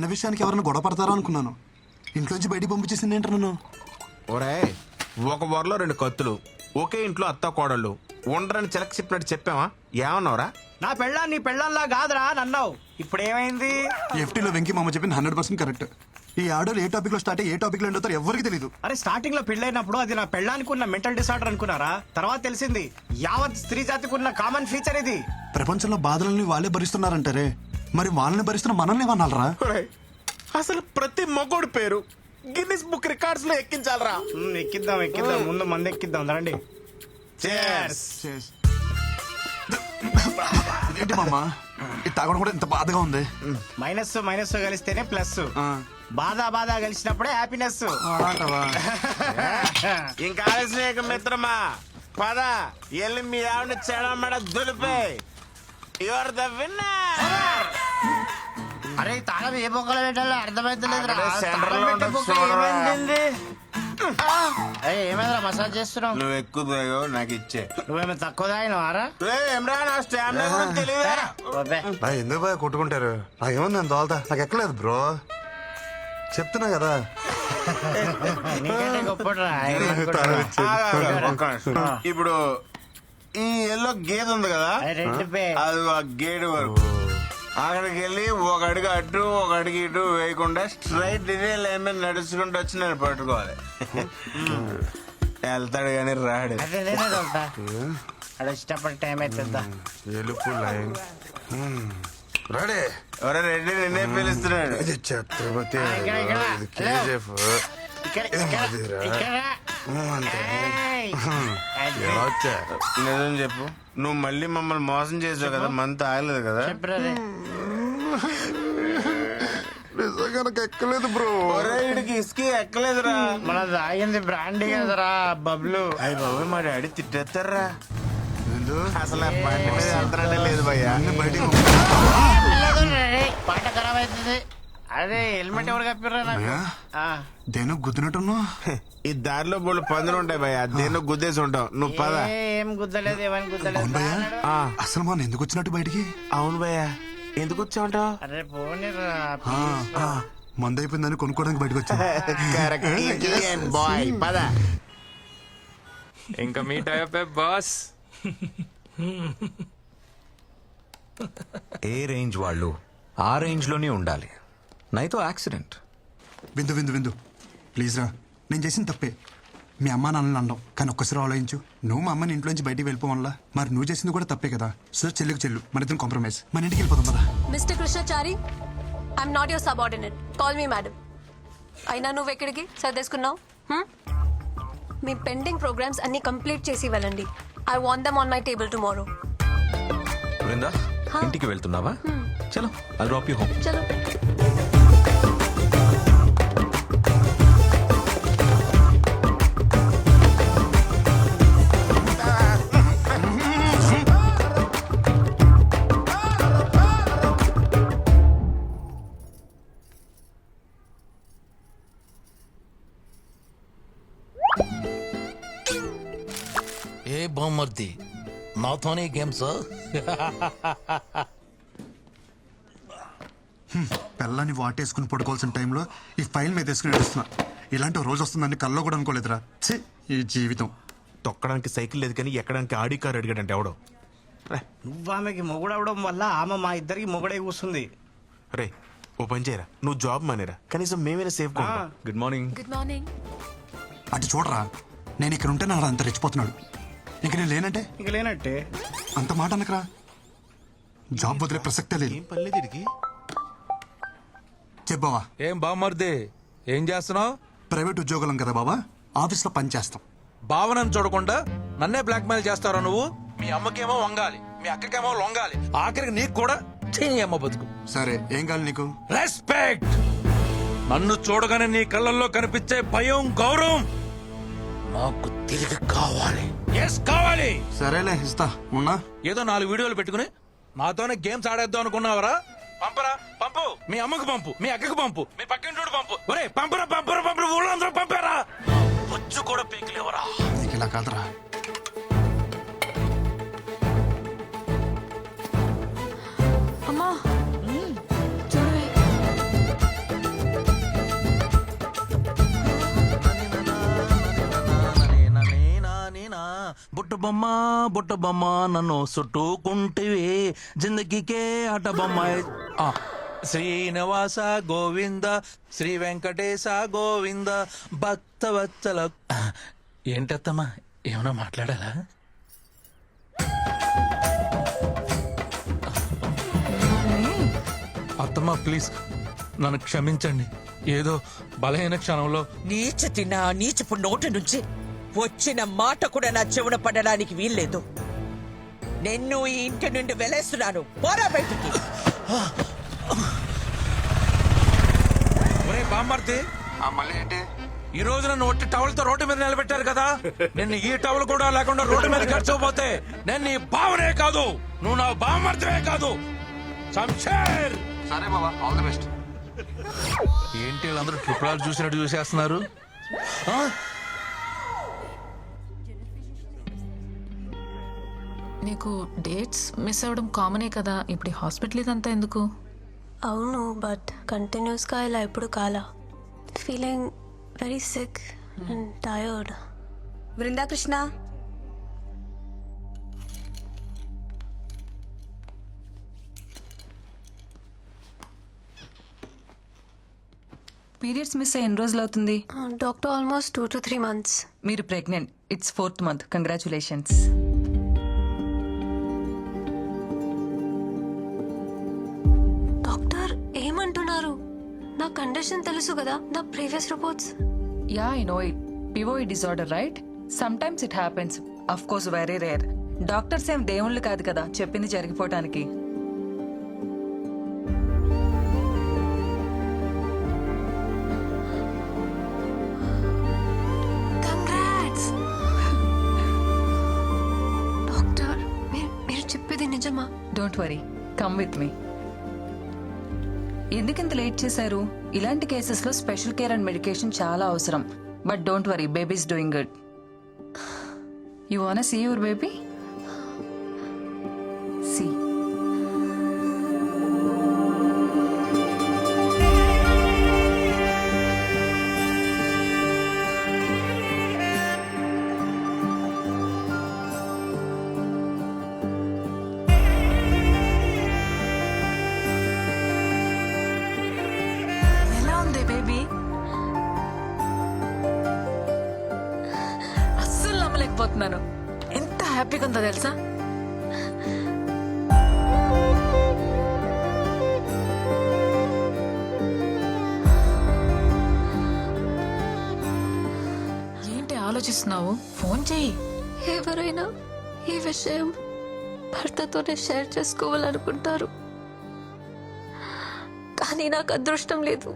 చిన్న విషయానికి ఎవరైనా గొడవ పడతారా అనుకున్నాను. ఇంట్లోంచి బయటికి పంపించేసింది ఏంటి నన్ను? ఒరే ఒక వరలో రెండు కత్తులు ఒకే ఇంట్లో అత్త కోడళ్ళు ఉండరని చిలక చెప్పినట్టు చెప్పావా? ఏమన్నావురా? నా పెళ్ళాం నీ పెళ్ళంలా కాదురా నన్నావు ఇప్పుడు ఏమైంది ఎఫ్టీలో వెంకీ మామ చెప్పింది హండ్రెడ్ పర్సెంట్ కరెక్ట్. ఈ ఆడోలు ఏ టాపిక్లో స్టార్ట్ అయ్యి ఏ టాపిక్లో ఎండ్ అవుతారు ఎవరికి తెలియదు అరే స్టార్టింగ్లో పెళ్ళైనప్పుడు అది నా పెళ్ళానికి ఉన్న మెంటల్ డిసార్డర్ అనుకున్నారా? తర్వాత తెలిసింది యావత్ స్త్రీ జాతికి ఉన్న కామన్ ఫీచర్ ఇది. ప్రపంచంలో బాధలని వాళ్ళే భరిస్తున్నారంటారే. మరి వాళ్ళని భరిస్తున్న మనల్ని ఏమన్నారా ఒరేయ్, అసలు ప్రతి మగోడు పేరు గిన్నిస్ బుక్ రికార్డ్స్లో ఎక్కించాలరా? ఉమ్, ఎక్కిద్దాం ఎక్కిద్దాం. ముందు మంది ఎక్కిద్దాం. రండి. Cheers. ఏంటి మామ? ఇది తాగడం కూడా ఇంత బాధగా ఉంది. మైనస్ మైనస్ కలిస్తేనే ప్లస్. బాధ బాధ కలిసినప్పుడే హ్యాపీనెస్ ఇంకా ఆలస్యం మిత్రమా? పద ఎల్లి మీ ఆవిడ చెడమడ దులిపే యువర్ ద విన్నర్ అరే తాళం ఏ బొక్కలు పెట్టాలో అర్థమైతలేదురా. తాళం పెట్టే బొక్క. ఏమైంది? ఏమైందిరా మసాజ్ చేస్తున్నావు? నువ్వు ఎక్కువ నాకు ఇచ్చే. నువ్వేమో తక్కువ తాగినవారా? ఏమ్రా నా స్టామినా గురించి తెలియదా? నా ఎందుకు బాగా కొట్టుకుంటారు? నాకేముంది నేను తోలుతా నాకు ఎక్కలేదు బ్రో. చెప్తున్నా కదా. ఇప్పుడు ఈ ఎల్లో గేదె ఉంది కదా? అది ఆ గేట్ వరకు. అక్కడికి వెళ్ళి ఒక అడుగు అటు ఒక అడుగు ఇటు వేయకుండా స్ట్రైట్ ఇదే లైన్ మీద నడుచుకుంటూ వచ్చి నేను పట్టుకోవాలి. వెళ్తాడు కానీ రాడు. అక్కడ ఇష్టపడి టైం అవుతుందా ఎలుపు లైన్. రెడీ. ఎవరో రెడ్డి నిన్నే పిలుస్తున్నాడు. ఛత్రపతి. కేజీఎఫ్. ఇక్కడ. నిజం చెప్పు. నువ్వు మళ్ళీ మమ్మల్ని మోసం చేసావు కదా మంత్ ఆగలేదు కదా? ఎక్కలేదు బ్రో. ఒరే వీడికి ఇసుక ఎక్కలేదురా. మన తాగింది బ్రాండీ కదరా బబ్లు. అయ్యి బాబు మా డాడీ తిట్టేస్తారా అసలు లేదు భయ్యా. బయటికి. పాట ఖరాబ్ అవుతుంది. అదే హెల్మెట్ ఎవరు కప్పిర్రా నాకు? అయ్యా. ఆ. దేని గుద్దినట్టున్నా ఈ దారిలో బోళ్ళు పందులు ఉంటాయి భయ్యా దేన్నో గుద్దేసి ఉంటావు. నువ్వు పద. ఏ, ఏం గుద్దలేదు ఏమని గుద్దలేదు? అవును భయ్యా. ఆ, అసలు మనం ఎందుకు వచ్చినట్టు బయటికి? అవును భయ్యా. ఎందుకు వచ్చావుంటావు? అరే పోనీరా ఆ, ఆ, మందు అయిపోయిందని కొనుక్కోవడానికి బయటకు వచ్చా బాయ్ పద. ఇంకా మీట్ అయిపోయి బాస్ ఏ రేంజ్ వాళ్ళు ఆ రేంజ్లోనే ఉండాలి. నైతో యాక్సిడెంట్. విందు విందు విందు. ప్లీజ్ రా. నేను చేసిన తప్పే. మీ అమ్మ నాన్నని అనడం కానీ ఒక్కసారి ఆలోచించు. నువ్వు మా అమ్మని ఇంట్లోంచి బయటికి వెళ్ళిపోవాలా మరి నువ్వు చేసింది కూడా తప్పే కదా. సో చెల్లికి చెల్లు. మన ఇద్దరం కాంప్రమైజ్ మన ఇంటికి వెళ్ళిపోదాం పదా. Mister Krishnachari I'm not your subordinate call me madam అయినా నువ్వు ఎక్కడికి? సర్దేసుకున్నావు? హ్మ్? మీ పెండింగ్ ప్రోగ్రామ్స్ అన్ని కంప్లీట్ చేసి వెళ్ళండి. I want them on my table tomorrow Brinda. ఇంటికి వెళ్తున్నావా? చలో ఐ డ్రాప్ యూ హోమ్ చలో. బొమ్మర్ది నాతోనే గేమ్స్ పిల్లని వాటేసుకుని పడుకోవాల్సిన టైంలో ఈ ఫైల్ మీద వేసుకుని నడుస్తున్నా. ఇలాంటి రోజు వస్తుందని కల్లో కూడా అనుకోలేదురా. ఛీ ఈ జీవితం. తొక్కడానికి సైకిల్ లేదు కానీ ఎక్కడానికి ఆడి కార్ అడిగాడంటే ఎవడో? నువ్వు ఆమెకి మొగుడవడం వల్ల ఆమె మా ఇద్దరికి మొగుడే కూస్తుంది. రే ఓ పని చేయరా. నువ్వు జాబ్ మానేరా. కనీసం మేమైనా safe good morning. Good morning. అటు చూడరా నేను ఇక్కడ ఉంటే నాడు అంత రెచ్చిపోతున్నాడు. ఇంక నేను లేనంటే? ఇంక లేనట్టే. అంత మాట అనకరా. జాబ్ వదిలే ప్రసక్తే లేదు. ఏం పర్లేదు చెప్పావా ఏం బామ్మర్ది ఏం చేస్తున్నావు? ప్రైవేట్ ఉద్యోగులం కదా బాబా ఆఫీస్లో పని చేస్తాం. భావనను చూడకుండా నన్నే బ్లాక్మెయిల్ చేస్తారా నువ్వు? మీ అమ్మకేమో వంగాలి మీ అక్కకేమో లొంగాలి. ఆఖరికి నీకు కూడా చెయ్యి అమ్మ బతుకు. సరే ఏం కావాలి నీకు? రెస్పెక్ట్! నన్ను చూడగానే నీ కళ్ళల్లో కనిపించే భయం గౌరవం నాకు తిరిగి కావాలి. ఎస్ కావాలి. సరేలే ఇస్తా. ఉన్నా? ఏదో నాలుగు వీడియోలు పెట్టుకుని నాతోనే గేమ్స్ ఆడేద్దాం అనుకున్నావరా? పంపరా పంపు. మీ అమ్మకు పంపు మీ అక్కకు పంపు మీ పక్కింటోడు పంపు. ఒరే పంపరా పంపరా పంపరా ఊళ్ళో అందరూ పంపారా? బొచ్చు కూడా పీకలేవరా నీకు ఇలా కాదురా. బొమ్మ బుట్ట బొమ్మ నన్ను చుట్టుకుంటివి. జిందగీకే ఆట బొమ్మ ఆ, శ్రీనివాస గోవింద శ్రీ వెంకటేశ గోవింద భక్తవత్సల. ఏంటత్తమ్మా ఏమైనా మాట్లాడాలా? అత్తమ్మా ప్లీజ్ నన్ను క్షమించండి. ఏదో బలహీన క్షణంలో నీచ తిన్న నీచపు నోటి నుంచి వచ్చిన మాట కూడా నా చెవున పడడానికి వీల్లేదు. నిన్ను ఈ ఇంటి నుండి వెలేస్తున్నాను. పోరా బయటికి. ఒరే బామ్మర్ది. మళ్ళీ ఏంటి? ఈ రోజు నన్ను ఒట్టి టవల్తో రోడ్డు మీద నిలబెట్టారు కదా? నిన్ను ఈ టవల్ కూడా లేకుండా రోడ్డు మీద గడిచిపోతే నేను నీ బావనే కాదు. నువ్వు నా బామ్మర్దివే కాదు. సరే బాబా ఆల్ ది బెస్ట్. ఏంటి వీళ్ళందరూ ట్రిపుల్ చూసినట్టు చూసేస్తున్నారు? నీకు డేట్స్ మిస్ అవ్వడం కామనే కదా? ఇప్పుడు హాస్పిటల్ ఇదంతా ఎందుకు? అవును బట్ కంటిన్యూస్గా ఇలా ఎప్పుడు కాలా. Feeling very sick and tired Brinda Krishna periods miss అయ్యి ఎన్ని రోజులు అవుతుంది? Doctor almost two to three months. మీరు pregnant. It's fourth month. Congratulations. ఏమంటున్నారు? నా కండిషన్ తెలుసు కదా నా previous reports. Yeah I know it. పివోయి disorder right? Sometimes it happens of course very rare doctors ఏం దేవుళ్ళు కాదు కదా చెప్పింది జరిగిపోవటానికి. డాక్టర్ మీరు మీరు చెప్పేది నిజమా? Don't worry come with me ఎందుకింత లేట్ చేశారు? ఇలాంటి కేసెస్లో స్పెషల్ కేర్ అండ్ మెడికేషన్ చాలా అవసరం. But don't worry babies doing good. You want see your baby అస్సలు ఎంత హ్యాపీగా ఉందో తెలుసా? ఏంటి ఆలోచిస్తున్నావు? ఫోన్ చెయ్యి ఎవరైనా ఈ విషయం భర్తతోనే షేర్ చేసుకోవాలనుకుంటారు. కానీ నాకు అదృష్టం లేదు.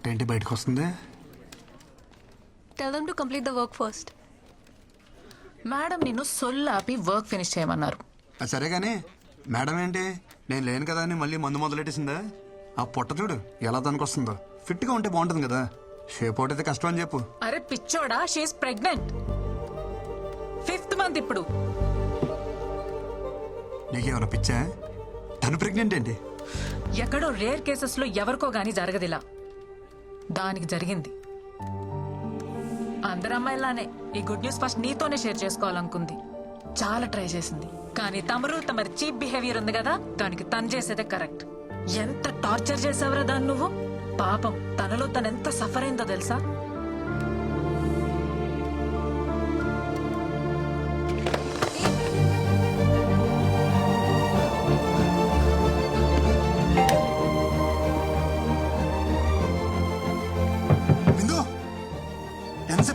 పొట్ట ఏంటి బయటకు వస్తుంది? Tell them to complete the work first madam నిన్ను సొల్లాపి వర్క్ ఫినిష్ చేయమన్నారు. ఆ, సరే కానీ మేడం ఏంటి? నేను లేను కదా అని మళ్ళీ మందు మొదలెట్టేసిందా? ఆ పొట్ట చూడు ఎలా దానికొస్తుందో ఫిట్గా ఉంటే బాగుంటుంది కదా. షేప్ అవుట్ అయితే కష్టం అని చెప్పు. అరే పిచ్చోడా షీఈ్ ప్రెగ్నెంట్ ఫిఫ్త్ మంత్ ఇప్పుడు. నీకేమైనా పిచ్చా? తను ప్రెగ్నెంట్ ఏంటి? ఎక్కడో రేర్ కేసెస్లో ఎవరికో గానీ జరగదిలా. దానికి జరిగింది. అందరు అమ్మాయిలానే ఈ గుడ్ న్యూస్ ఫస్ట్ నీతోనే షేర్ చేసుకోవాలనుకుంది. చాలా ట్రై చేసింది. కానీ తమరు తమరి చీప్ బిహేవియర్ ఉంది కదా దానికి తను చేసేదే కరెక్ట్. ఎంత టార్చర్ చేసావురా దాన్ని నువ్వు? పాపం తనలో తను ఎంత సఫర్ అయిందో తెలుసా?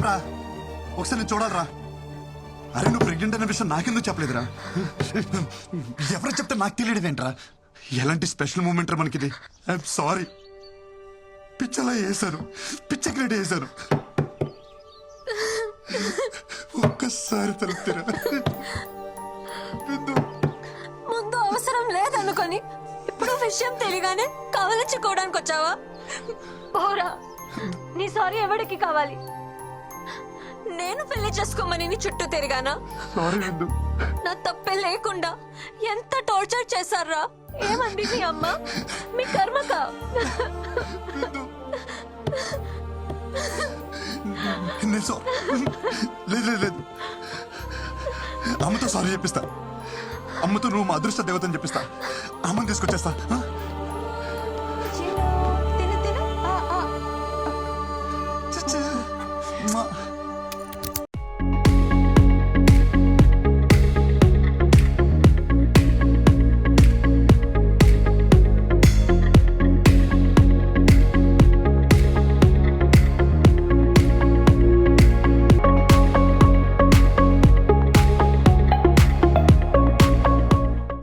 చెప్పరా? రా ఒకసారి నేను చూడాలరా. అరే నువ్వు ప్రెగ్నెంట్ అనే విషయం నాకెందుకు చెప్పలేదురా? ఎవరు చెప్తే నాకు తెలియదు ఏంట్రా ఎలాంటి స్పెషల్ మూమెంట్ రా మనకిది? ఐఎమ్ సారీ పిచ్చలా వేశాను పిచ్చ క్రియేట్ చేశాను ఒక్కసారి తలుపుతారా. ముందు అవసరం లేదనుకొని ఇప్పుడు విషయం తెలియగానే కవలించుకోవడానికి వచ్చావా పోరా. నీ సారీ ఎవరికి కావాలి? నేను పెళ్ళి చేసుకోమని చుట్టూ తిరిగానా? నా తప్పే లేకుండా ఎంత టార్చర్ చేశారా? ఏమండి మీ అమ్మ? మీ కర్మక? లేదు అమ్మతో సారీ చెప్పిస్తా. అమ్మతో నువ్వు మా అదృష్ట దేవతని చెప్పిస్తా. అమ్మని తీసుకొచ్చేస్తా. తిన తిన.